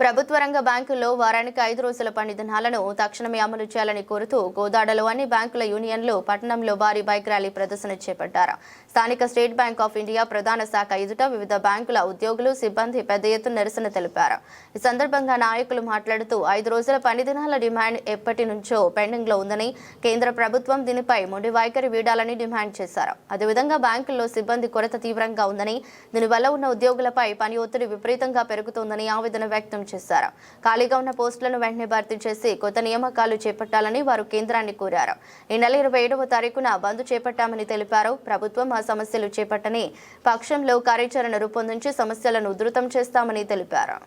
ప్రభుత్వ రంగ బ్యాంకుల్లో వారానికి ఐదు రోజుల పని దినాలను తక్షణమే అమలు చేయాలని కోరుతూ గోదాడలో అన్ని బ్యాంకుల యూనియన్లు పట్టణంలో భారీ బైక్ ర్యాలీ ప్రదర్శన చేపట్టారు. స్థానిక స్టేట్ బ్యాంక్ ఆఫ్ ఇండియా ప్రధాన శాఖ ఎదుట వివిధ బ్యాంకుల ఉద్యోగులు సిబ్బంది పెద్ద ఎత్తున నిరసన తెలిపారు. ఈ సందర్భంగా నాయకులు మాట్లాడుతూ ఐదు రోజుల పని దినాల డిమాండ్ ఎప్పటి నుంచో పెండింగ్లో ఉందని కేంద్ర ప్రభుత్వం దీనిపై మొండి వైఖరి వీడాలని డిమాండ్ చేశారు. అదేవిధంగా బ్యాంకుల్లో సిబ్బంది కొరత తీవ్రంగా ఉందని దీనివల్ల ఉన్న ఉద్యోగులపై పని ఒత్తిడి విపరీతంగా పెరుగుతోందని ఆవేదన వ్యక్తం చేశారు. ఖాళీగా ఉన్న పోస్టులను వెంటనే భర్తీ చేసి కొత్త నియామకాలు చేపట్టాలని వారు కేంద్రాన్ని కోరారు. ఈ నెల ఇరవై ఏడవ తారీఖున బంద్ చేపట్టామని తెలిపారు. ప్రభుత్వం ఆ సమస్యలు చేపట్టని పక్షంలో కార్యాచరణ రూపొందించి సమస్యలను ఉధృతం చేస్తామని తెలిపారు.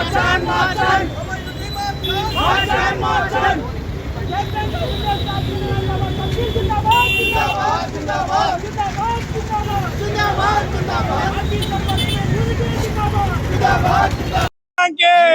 Martin, Martin! Martin, Martin!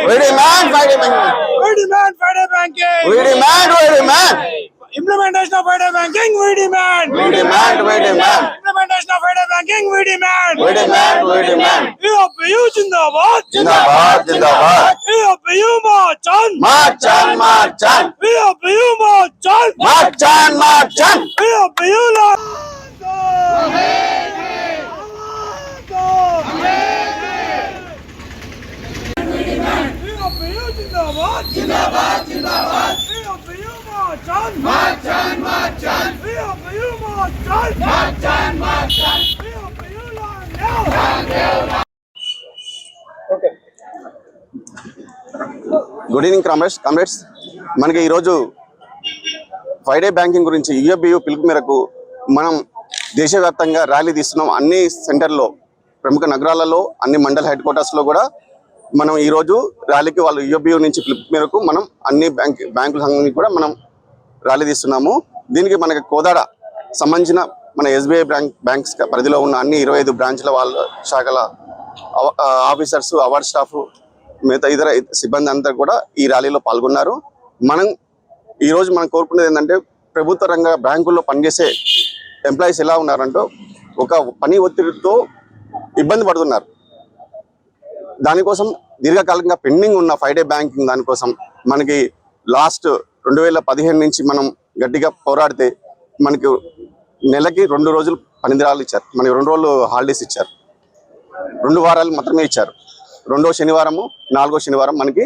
We demand Friday banking. We demand Friday banking. We demand, we demand. Implementation of Friday banking, we demand. We demand, we demand. Implementation of Friday banking, we demand. We demand, we demand. EOPU Jindabad. Jindabad, Jindabad. EOPU Marchan. Marchan, Marchan. EOPU Marchan. We Marchan. EOPU good evening comrades comrades మనకి ఈరోజు Friday banking గురించి UFBU పిలుపు మేరకు మనం దేశవ్యాప్తంగా rally తీస్తున్నాం. అన్ని సెంటర్లో ప్రముఖ నగరాలలో అన్ని మండల హెడ్ క్వార్టర్స్లో కూడా మనం ఈరోజు ర్యాలీకి వాళ్ళు యుఎఫ్బియు నుంచి పిలుపు మేరకు మనం అన్ని బ్యాంక్ బ్యాంకుల సంఘానికి కూడా మనం ర్యాలీ తీస్తున్నాము. దీనికి మనకి కోదాడ సంబంధించిన మన ఎస్బీఐ బ్యాంక్ బ్యాంక్స్ పరిధిలో ఉన్న అన్ని ఇరవై ఐదు బ్రాంచ్ల వాళ్ళ శాఖల ఆఫీసర్స్ అవార్డ్ స్టాఫ్ మిగతా ఇతర సిబ్బంది అంతా కూడా ఈ ర్యాలీలో పాల్గొన్నారు. మనం ఈరోజు మనం కోరుకునేది ఏంటంటే ప్రభుత్వ రంగ బ్యాంకుల్లో పనిచేసే ఎంప్లాయీస్ ఎలా ఉన్నారంటే ఒక పని ఒత్తిడితో ఇబ్బంది పడుతున్నారు. దానికోసం దీర్ఘకాలంగా పెండింగ్ ఉన్న ఫైవ్ డే బ్యాంకింగ్ దానికోసం మనకి లాస్ట్ రెండు వేల పదిహేను నుంచి మనం గట్టిగా పోరాడితే మనకు నెలకి రెండు రోజులు పనిదిరాలు ఇచ్చారు. మనకి రెండు రోజులు హాలిడేస్ ఇచ్చారు. రెండు వారాలు మాత్రమే ఇచ్చారు. రెండో శనివారము నాలుగో శనివారం మనకి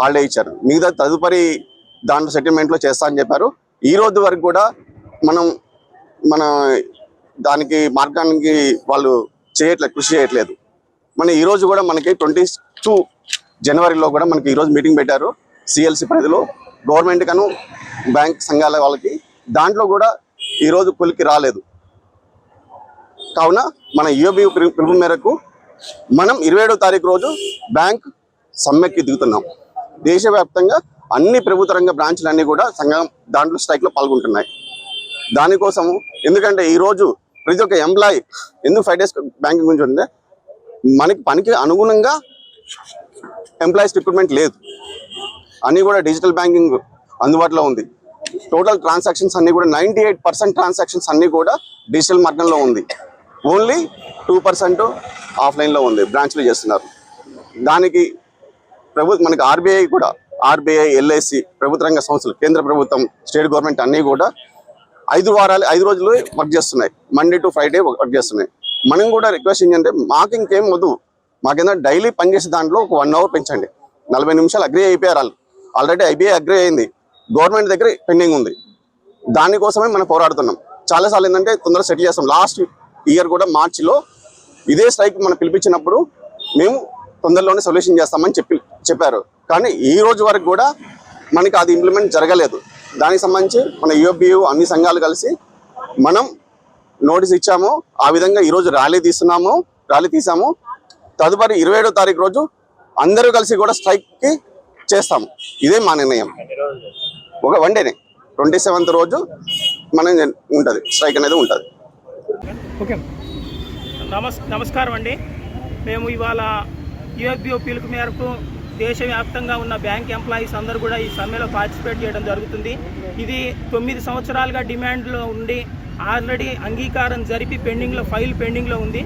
హాలిడే ఇచ్చారు. మిగతా తదుపరి దాంట్లో సెటిల్మెంట్లో చేస్తా అని చెప్పారు. ఈ రోజు వరకు కూడా మనం మన దానికి మార్గానికి వాళ్ళు చేయట్లేదు కృషి చేయట్లేదు. మన ఈరోజు కూడా మనకి ట్వంటీ టూ జనవరిలో కూడా మనకి ఈరోజు మీటింగ్ పెట్టారు. సిఎల్సి పరిధిలో గవర్నమెంట్ కను బ్యాంక్ సంఘాల వాళ్ళకి. దాంట్లో కూడా ఈ రోజు కొలికి రాలేదు. కావున మన యుఎబి పిలుపు మేరకు మనం ఇరవై ఏడో తారీఖు రోజు బ్యాంక్ సమ్మెకి దిగుతున్నాం. దేశవ్యాప్తంగా అన్ని ప్రభుత్వ రంగ బ్రాంచ్లు కూడా సంఘం దాంట్లో స్ట్రైక్లో పాల్గొంటున్నాయి. దానికోసము ఎందుకంటే ఈరోజు ప్రతి ఒక్క ఎంప్లాయీ ఎందుకు ఫైవ్ డేస్ బ్యాంకింగ్ గురించి ఉంటే మనకి పనికి అనుగుణంగా ఎంప్లాయీస్ రిక్రూట్మెంట్ లేదు. అన్నీ కూడా డిజిటల్ బ్యాంకింగ్ అందుబాటులో ఉంది. టోటల్ ట్రాన్సాక్షన్స్ అన్ని కూడా నైంటీ ఎయిట్ పర్సెంట్ ట్రాన్సాక్షన్స్ అన్ని కూడా డిజిటల్ మార్గంలో ఉంది. ఓన్లీ టూ పర్సెంట్ ఆఫ్లైన్లో ఉంది బ్రాంచ్లు చేస్తున్నారు. దానికి ప్రభుత్వం మనకి ఆర్బీఐ కూడా ఆర్బీఐ ఎల్ఐసి ప్రభుత్వ రంగ సంస్థలు కేంద్ర ప్రభుత్వం స్టేట్ గవర్నమెంట్ అన్నీ కూడా ఐదు వారాలు ఐదు రోజులు వర్క్ చేస్తున్నాయి. మండే టు ఫ్రైడే వర్క్ చేస్తున్నాయి. మనం కూడా రిక్వెస్ట్ ఏంటంటే మాకు ఇంకేం వద్దు. మాకేందా డైలీ పనిచేసే దాంట్లో ఒక వన్ అవర్ పెంచండి. నలభై నిమిషాలు అగ్రి అయిపోయారు వాళ్ళు. ఆల్రెడీ ఐబీఐ అగ్రి అయింది. గవర్నమెంట్ దగ్గర పెండింగ్ ఉంది. దానికోసమే మనం పోరాడుతున్నాం. చాలాసార్లు ఏంటంటే తొందరగా సెటిల్ చేస్తాం. లాస్ట్ ఇయర్ కూడా మార్చిలో ఇదే స్ట్రైక్ మనం పిలిపించినప్పుడు మేము తొందరలోనే సొల్యూషన్ చేస్తామని చెప్పి చెప్పారు. కానీ ఈ రోజు వరకు కూడా మనకి అది ఇంప్లిమెంట్ జరగలేదు. దానికి సంబంధించి మన యూఎఫ్బియు అన్ని సంఘాలు కలిసి మనం నోటీస్ ఇచ్చాము. ఆ విధంగా ఈరోజు ర్యాలీ తీస్తున్నాము ర్యాలీ తీసాము తదుపరి ఇరవై ఏడో తారీఖు రోజు అందరూ కలిసి కూడా స్ట్రైక్కి చేస్తాము. ఇదే మా నిర్ణయం. ఒక వన్ డేనే ట్వంటీ సెవెంత్ రోజు మనం ఉంటుంది. స్ట్రైక్ అనేది ఉంటుంది. ఓకే. నమస్ నమస్కారం అండి. మేము ఇవాళ యుఎఫ్బిఓ పిలుపు మేరకు దేశవ్యాప్తంగా ఉన్న బ్యాంక్ ఎంప్లాయీస్ అందరూ కూడా ఈ సమ్మెలో పార్టిసిపేట్ చేయడం జరుగుతుంది. ఇది తొమ్మిది సంవత్సరాలుగా డిమాండ్లో ఉండి ఆల్రెడీ అంగీకారం జరిపి పెండింగ్లో ఫైల్ పెండింగ్లో ఉంది.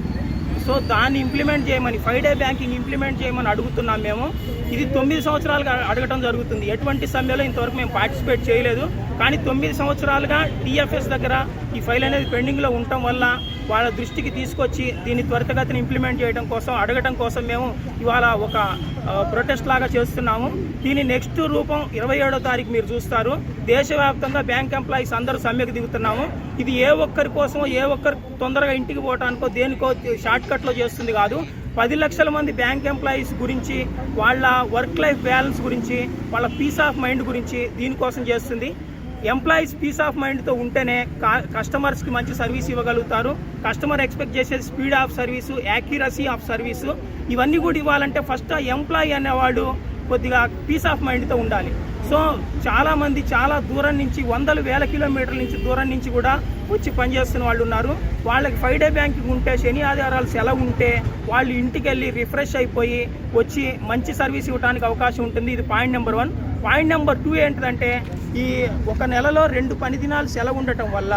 సో దాన్ని ఇంప్లిమెంట్ చేయమని ఫైవ్ డే బ్యాంకింగ్ ఇంప్లిమెంట్ చేయమని అడుగుతున్నాం మేము. ఇది తొమ్మిది సంవత్సరాలుగా అడగటం జరుగుతుంది. ఎటువంటి సమ్మెలో ఇంతవరకు మేము పార్టిసిపేట్ చేయలేదు. కానీ తొమ్మిది సంవత్సరాలుగా టీఎఫ్ఎస్ దగ్గర ఈ ఫైల్ అనేది పెండింగ్లో ఉండటం వల్ల వాళ్ళ దృష్టికి తీసుకొచ్చి దీన్ని త్వరితగతిని ఇంప్లిమెంట్ చేయడం కోసం అడగటం కోసం మేము ఇవాళ ఒక ప్రొటెస్ట్ లాగా చేస్తున్నాము. దీని నెక్స్ట్ రూపం ఇరవై ఏడో తారీఖు మీరు చూస్తారు. దేశవ్యాప్తంగా బ్యాంక్ ఎంప్లాయీస్ అందరూ సమ్మెకు దిగుతున్నాము. ఇది ఏ ఒక్కరి కోసమో ఏ ఒక్కరు తొందరగా ఇంటికి పోవటానికో దేనికో షార్ట్ కట్లో చేస్తుంది కాదు. పది లక్షల మంది బ్యాంక్ ఎంప్లాయీస్ గురించి వాళ్ళ వర్క్ లైఫ్ బ్యాలెన్స్ గురించి వాళ్ళ పీస్ ఆఫ్ మైండ్ గురించి దీనికోసం చేస్తుంది. ఎంప్లాయీస్ పీస్ ఆఫ్ మైండ్తో ఉంటేనే కస్టమర్స్కి మంచి సర్వీస్ ఇవ్వగలుగుతారు. కస్టమర్ ఎక్స్పెక్ట్ చేసే speed of service accuracy of service. ఇవన్నీ కూడా ఇవ్వాలంటే ఫస్ట్ ఎంప్లాయీ అనేవాడు కొద్దిగా పీస్ ఆఫ్ మైండ్తో ఉండాలి. సో చాలామంది చాలా దూరం నుంచి వందల వేల కిలోమీటర్ల నుంచి దూరం నుంచి కూడా వచ్చి పనిచేస్తున్న వాళ్ళు ఉన్నారు. వాళ్ళకి ఫైవ్ డే బ్యాంకింగ్ ఉంటే శని ఆధారాలు సెలవు ఉంటే వాళ్ళు ఇంటికి వెళ్ళి రిఫ్రెష్ అయిపోయి వచ్చి మంచి సర్వీస్ ఇవ్వడానికి అవకాశం ఉంటుంది. ఇది point number one. Point number two ఏంటిదంటే ఈ ఒక నెలలో రెండు పని దినాలు సెలవు ఉండటం వల్ల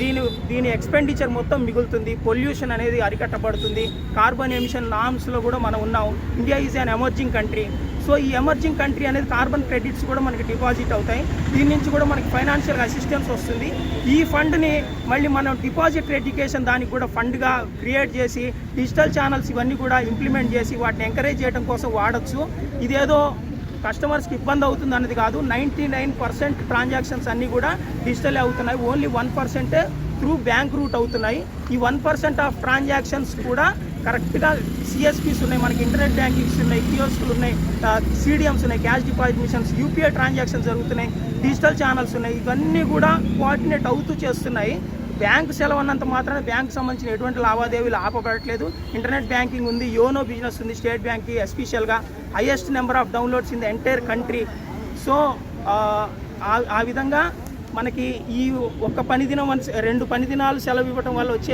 దీని దీని ఎక్స్పెండిచర్ మొత్తం మిగులుతుంది. పొల్యూషన్ అనేది అరికట్టబడుతుంది. కార్బన్ ఎమిషన్ నామ్స్లో కూడా మనం ఉన్నాం. India is an emerging country so ఈ ఎమర్జింగ్ కంట్రీ అనేది కార్బన్ క్రెడిట్స్ కూడా మనకి డిపాజిట్ అవుతాయి. దీని నుంచి కూడా మనకి ఫైనాన్షియల్ అసిస్టెన్స్ వస్తుంది. ఈ ఫండ్ని మళ్ళీ మనం డిపాజిట్ ఎడ్యుకేషన్ దానికి కూడా ఫండ్గా క్రియేట్ చేసి డిజిటల్ ఛానల్స్ ఇవన్నీ కూడా ఇంప్లిమెంట్ చేసి వాటిని ఎంకరేజ్ చేయడం కోసం వాడచ్చు. ఇదేదో కస్టమర్స్కి ఇబ్బంది అవుతుంది అన్నది కాదు. నైంటీ నైన్ పర్సెంట్ ట్రాన్సాక్షన్స్ అన్నీ కూడా డిజిటల్ అవుతున్నాయి. ఓన్లీ వన్ పర్సెంటే త్రూ బ్యాంక్ రూట్ అవుతున్నాయి. ఈ వన్ పర్సెంట్ ఆఫ్ ట్రాన్సాక్షన్స్ కూడా కరెక్ట్గా సిఎస్పీస్ ఉన్నాయి మనకి ఇంటర్నెట్ బ్యాంకింగ్స్ ఉన్నాయి కియోస్కులు ఉన్నాయి సిడిఎమ్స్ ఉన్నాయి cash deposit machines UPI transactions జరుగుతున్నాయి డిజిటల్ ఛానల్స్ ఉన్నాయి ఇవన్నీ కూడా కోఆర్డినేట్ అవుతూ చేస్తున్నాయి. బ్యాంకు సెలవు అన్నంత మాత్రాన బ్యాంక్ సంబంధించిన ఎటువంటి లావాదేవీలు ఆపబడట్లేదు. ఇంటర్నెట్ బ్యాంకింగ్ ఉంది యోనో బిజినెస్ ఉంది స్టేట్ బ్యాంక్ ఎస్పెషల్గా. Highest number of downloads in the entire country. So ఆ విధంగా మనకి ఈ ఒక్క పని దినం రెండు పని దినాలు సెలవు ఇవ్వటం వల్ల వచ్చే